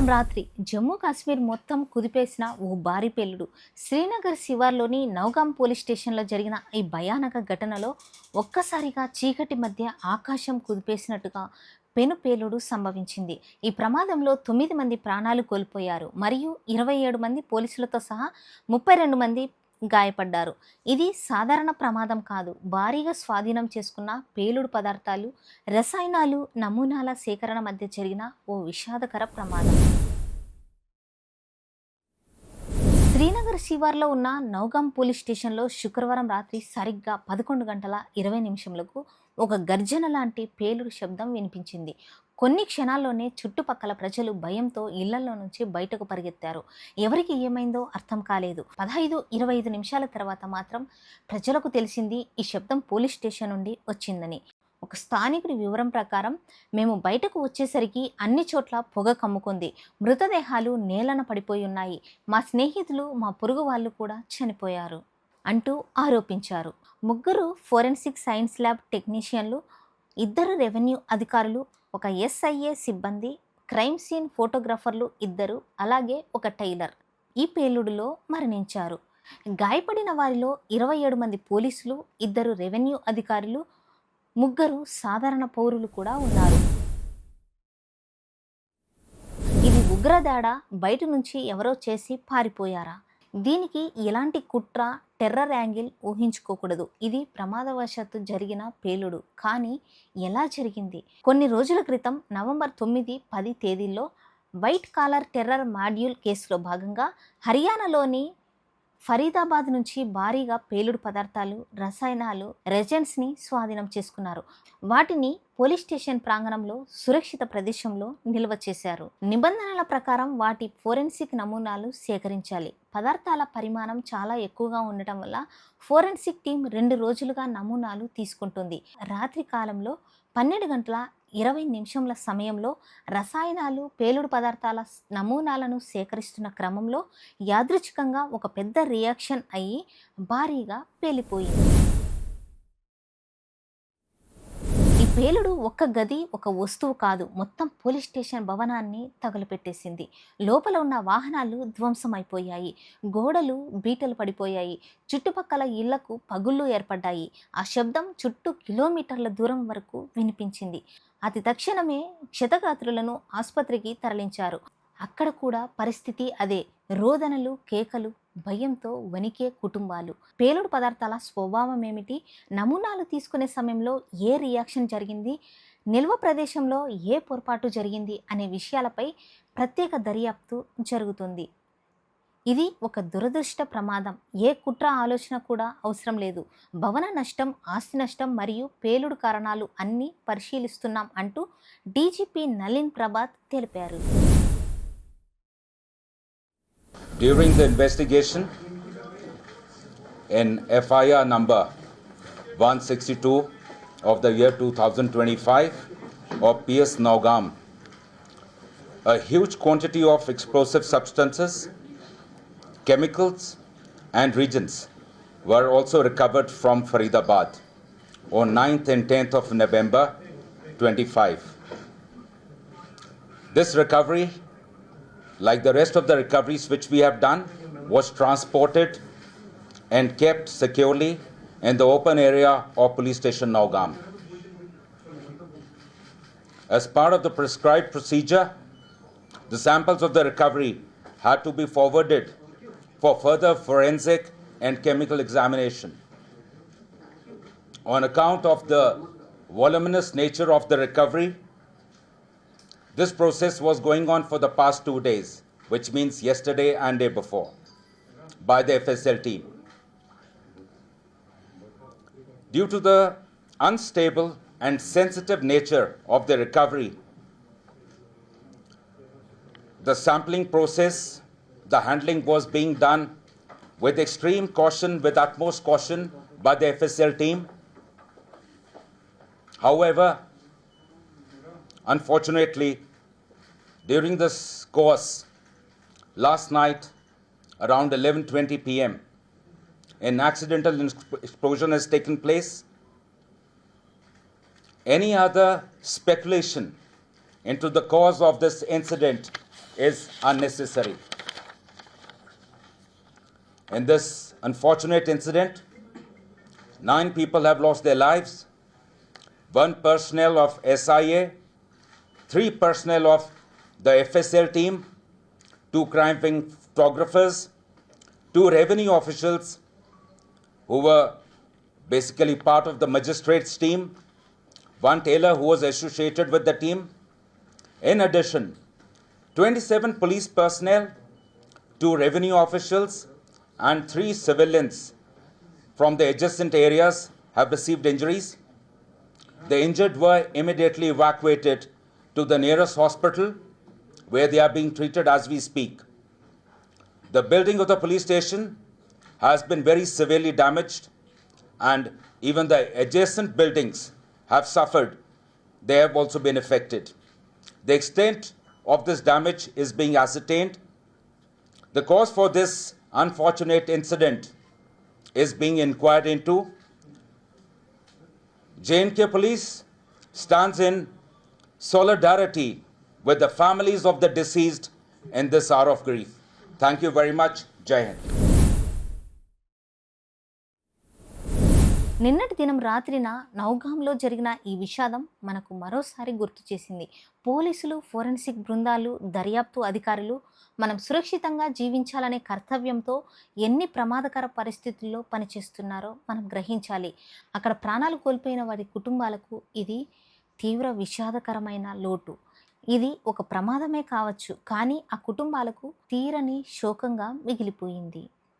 శుక్రవారం రాత్రి జమ్మూ కాశ్మీర్ మొత్తం కుదిపేసిన ఓ భారీ పేలుడు. శ్రీనగర్ శివార్లోని నౌగాం పోలీస్ స్టేషన్లో జరిగిన ఈ భయానక ఘటనలో ఒక్కసారిగా చీకటి మధ్య ఆకాశం కుదిపేసినట్టుగా పెను పేలుడు సంభవించింది. ఈ ప్రమాదంలో తొమ్మిది మంది ప్రాణాలు కోల్పోయారు. మరియు ఇరవై ఏడు మంది పోలీసులతో సహా ముప్పై రెండు మంది గాయపడ్డారు. ఇది సాధారణ ప్రమాదం కాదు. భారీగా స్వాధీనం చేసుకున్న పేలుడు పదార్థాలు రసాయనాలు నమూనాల సేకరణ మధ్య జరిగిన ఓ విషాదకర ప్రమాదం. శ్రీనగర్ శివార్లో ఉన్న నౌగాం పోలీస్ స్టేషన్లో శుక్రవారం రాత్రి సరిగ్గా పదకొండు గంటల ఇరవై నిమిషంలకు ఒక గర్జన లాంటి పేలుడు శబ్దం వినిపించింది. కొన్ని క్షణాల్లోనే చుట్టుపక్కల ప్రజలు భయంతో ఇళ్ళలో నుంచి బయటకు పరిగెత్తారు. ఎవరికి ఏమైందో అర్థం కాలేదు. పదహైదు ఇరవై ఐదు నిమిషాల తర్వాత మాత్రం ప్రజలకు తెలిసింది ఈ శబ్దం పోలీస్ స్టేషన్ నుండి వచ్చిందని. ఒక స్థానికుడి వివరం ప్రకారం మేము బయటకు వచ్చేసరికి అన్ని చోట్ల పొగ కమ్ముకుంది. మృతదేహాలు నేలన పడిపోయి ఉన్నాయి. మా స్నేహితులు మా పొరుగు వాళ్ళు కూడా చనిపోయారు. అంటూ ఆరోపించారు. ముగ్గురు ఫోరెన్సిక్ సైన్స్ ల్యాబ్ టెక్నీషియన్లు ఇద్దరు రెవెన్యూ అధికారులు ఒక ఎస్ఐఏ సిబ్బంది క్రైమ్ సీన్ ఫోటోగ్రాఫర్లు ఇద్దరు అలాగే ఒక టైలర్. ఈ పేలుడులో మరణించారు. గాయపడిన వారిలో ఇరవై ఏడు మంది పోలీసులు ఇద్దరు రెవెన్యూ అధికారులు ముగ్గురు సాధారణ పౌరులు కూడా ఉన్నారు. ఇది ఉగ్రదాడ బయట నుంచి ఎవరో చేసి పారిపోయారా? దీనికి ఎలాంటి కుట్ర టెర్రర్ యాంగిల్ ఊహించుకోకూడదు. ఇది ప్రమాదవశాత్తు జరిగిన పేలుడు. కానీ ఎలా జరిగింది? కొన్ని రోజుల క్రితం నవంబర్ తొమ్మిది పది తేదీల్లో వైట్ కాలర్ టెర్రర్ మాడ్యూల్ కేసులో భాగంగా హర్యానాలోని ఫరీదాబాద్ నుంచి భారీగా పేలుడు పదార్థాలు రసాయనాలు రెజెంట్స్ని స్వాధీనం చేసుకున్నారు. వాటిని పోలీస్ స్టేషన్ ప్రాంగణంలో సురక్షిత ప్రదేశంలో నిల్వ చేశారు. నిబంధనల ప్రకారం వాటి ఫోరెన్సిక్ నమూనాలు సేకరించాలి. పదార్థాల పరిమాణం చాలా ఎక్కువగా ఉండటం వల్ల ఫోరెన్సిక్ టీం రెండు రోజులుగా నమూనాలు తీసుకుంటుంది. రాత్రి కాలంలో పన్నెండు గంటల ఇరవై నిమిషంల సమయంలో రసాయనాలు పేలుడు పదార్థాల నమూనాలను సేకరిస్తున్న క్రమంలో యాదృచ్ఛికంగా ఒక పెద్ద రియాక్షన్ అయ్యి భారీగా పేలిపోయింది. పేలుడు ఒక్క గది ఒక వస్తువు కాదు. మొత్తం పోలీస్ స్టేషన్ భవనాన్ని తగులుపెట్టేసింది. లోపల ఉన్న వాహనాలు ధ్వంసమైపోయాయి. గోడలు బీటలు పడిపోయాయి. చుట్టుపక్కల ఇళ్ళకు పగుళ్ళు ఏర్పడ్డాయి. ఆ శబ్దం చుట్టూ కిలోమీటర్ల దూరం వరకు వినిపించింది. అతి తక్షణమే క్షతగాత్రులను ఆసుపత్రికి తరలించారు. అక్కడ కూడా పరిస్థితి అదే. రోదనలు కేకలు భయంతో వణికే కుటుంబాలు. పేలుడు పదార్థాల స్వభావం ఏమిటి నమూనాలు తీసుకునే సమయంలో ఏ రియాక్షన్ జరిగింది? నిల్వ ప్రదేశంలో ఏ పొరపాటు జరిగింది? అనే విషయాలపై ప్రత్యేక దర్యాప్తు జరుగుతుంది. ఇది ఒక దురదృష్ట ప్రమాదం. ఏ కుట్ర ఆలోచన కూడా అవసరం లేదు. భవన నష్టం ఆస్తి నష్టం మరియు పేలుడు కారణాలు అన్నీ పరిశీలిస్తున్నాం అంటూ డీజీపీ నలిన్ ప్రభాత్ తెలిపారు. During the investigation in FIR number 162 of the year 2025 of PS Naugam, a huge quantity of explosive substances, chemicals, and reagents were also recovered from Faridabad on 9th and 10th of November 25. This recovery like the rest of the recoveries which we have done, was transported and kept securely in the open area of police station Naugam. As part of the prescribed procedure, the samples of the recovery had to be forwarded for further forensic and chemical examination. On account of the voluminous nature of the recovery, this process was going on for the past two days, which means yesterday and day before, by the FSL team. Due to the unstable and sensitive nature of the recovery, the sampling process, the handling was being done with extreme caution, with utmost caution by the FSL team. However, Unfortunately, during this course, last night around 11:20 p.m., an accidental explosion has taken place. Any other speculation into the cause of this incident is unnecessary. In this unfortunate incident, nine people have lost their lives, one personnel of SIA, three personnel of the FSL team, two crime wing photographers, two revenue officials who were basically part of the magistrates team, one tailor who was associated with the team. In addition, 27 police personnel, two revenue officials, and three civilians from the adjacent areas have received injuries. The injured were immediately evacuated to the nearest hospital where they are being treated as we speak. The building of the police station has been very severely damaged, and even the adjacent buildings have suffered. They have also been affected. The extent of this damage is being ascertained. The cause for this unfortunate incident is being inquired into. JNK Police stands in solidarity with the families of the deceased in this hour of grief. Thank you very much. Jai Hind. నిన్నటి దినం రాత్రిన నౌగాంలో జరిగిన ఈ విషాదం మనకు మరోసారి గుర్తు చేసింది పోలీసులు ఫోరెన్సిక్ బృందాలు దర్యాప్తు అధికారులు మనం సురక్షితంగా జీవించాలనే కర్తవ్యంతో ఎన్ని ప్రమాదకర పరిస్థితుల్లో పనిచేస్తున్నారో మనం గ్రహించాలి అక్కడ ప్రాణాలు కోల్పోయిన వారి కుటుంబాలకు ఇది తీవ్ర విషాదకరమైన లోటు ఇది ఒక ప్రమాదమే కావచ్చు. కానీ ఆ కుటుంబాలకు తీరని శోకంగా మిగిలిపోయింది.